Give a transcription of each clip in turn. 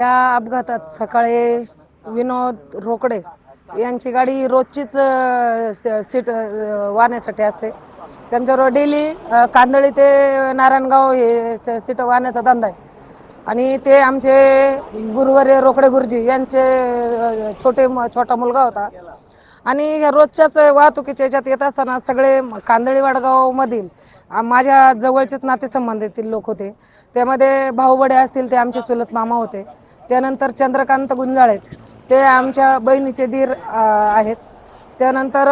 या अपघातात सकाळी विनोद रोकडे यांची गाडी रोजचीच अ, सीट अ, वाहण्यासाठी असते. त्यांच्याबरोबर डेली अ, कांदळी ते नारायणगाव हे स- सीट वाहण्याचा धंदा आहे. आणि ते आमचे गुरुवर्य रोकडे गुरुजी यांचे अ, छोटे म- छोटा मुलगा होता. आणि ह्या रोजच्याच वाहतुकीच्या याच्यात येत असताना सगळे कांदळी वाडगावमधील आ- माझ्या जवळचेच नातेसंबंधातील लोक होते. त्यामध्ये भाऊबडे असतील ते आमचे चुलत मामा होते. त्यानंतर चंद्रकांत गुंजाळेत. ते आमच्या बहिणीचे दीर आहेत. त्यानंतर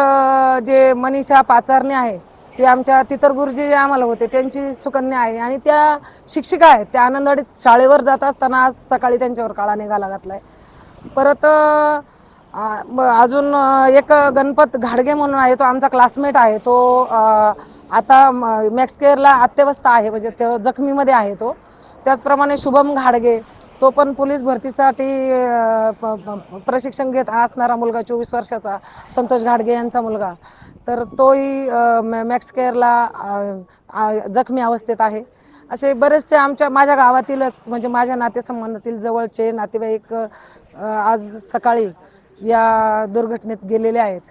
जे मनीषा पाचारणे आहे ते आमच्या तितर गुरुजी जे आम्हाला होते त्यांची सुकन्या आहे. आणि त्या शिक्षिका आहेत. त्या आनंदवाडीत शाळेवर जात असताना आज सकाळी त्यांच्यावर काळा निघाला घातलाय. परत अजून एक गणपत घाडगे म्हणून आहे तो आमचा क्लासमेट आहे. तो आता मॅक्स केअरला अत्यवस्था आहे. म्हणजे ते जखमीमध्ये आहे तो. त्याचप्रमाणे शुभम घाडगे तो पण पोलीस भरतीसाठी प- प्रशिक्षण घेत असणारा मुलगा चोवीस वर्षाचा संतोष घाडगे यांचा मुलगा. तर तोही मॅ- मॅक्स केअरला जखमी अवस्थेत आहे. असे बरेचसे आमच्या माझ्या गावातीलच म्हणजे माझ्या नातेसंबंधातील जवळचे नातेवाईक आज सकाळी या दुर्घटनेत गेलेले आहेत.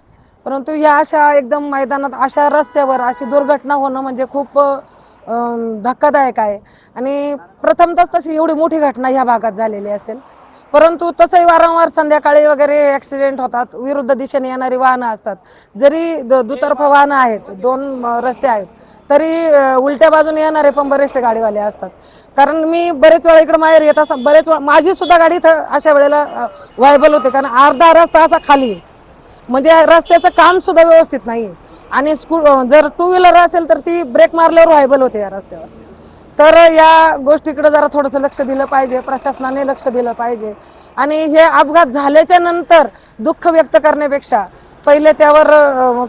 परंतु या अशा एकदम मैदानात अशा रस्त्यावर अशी दुर्घटना होणं म्हणजे खूप धक्कादायक आहे. आणि प्रथमतच तशी एवढी मोठी घटना ह्या भागात झालेली असेल. परंतु तसंही वारंवार संध्याकाळी वगैरे ॲक्सिडेंट होतात विरुद्ध दिशेने येणारी वाहनं असतात. जरी द- दुतर्फा वाहनं आहेत दोन रस्ते आहेत तरी उलट्या बाजूने येणारे पण बरेचसे गाडीवाले असतात. कारण मी बरेच वेळा इकडं माहेर येत असताना बरेच वेळा माझी सुद्धा गाडी इथं अशा वेळेला व्हायबल होते. कारण अर्धा रस्ता असा खाली आहे. म्हणजे रस्त्याचं काम सुद्धा व्यवस्थित नाही आहे आणि स्कू जर टू व्हीलर असेल तर ती ब्रेक मारल्यावर व्हायबल होते या रस्त्यावर. तर या गोष्टीकडे जरा थोडंसं लक्ष दिलं पाहिजे प्रशासनाने लक्ष दिलं पाहिजे. आणि हे अपघात झाल्याच्यानंतर दुःख व्यक्त करण्यापेक्षा पहिले त्यावर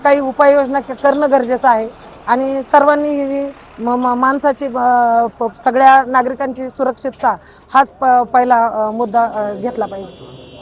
काही उपाययोजना करणं गरजेचं आहे. आणि सर्वांनी ही जी म- माणसाची प- सगळ्या नागरिकांची सुरक्षितता हाच प- पहिला मुद्दा घेतला पाहिजे.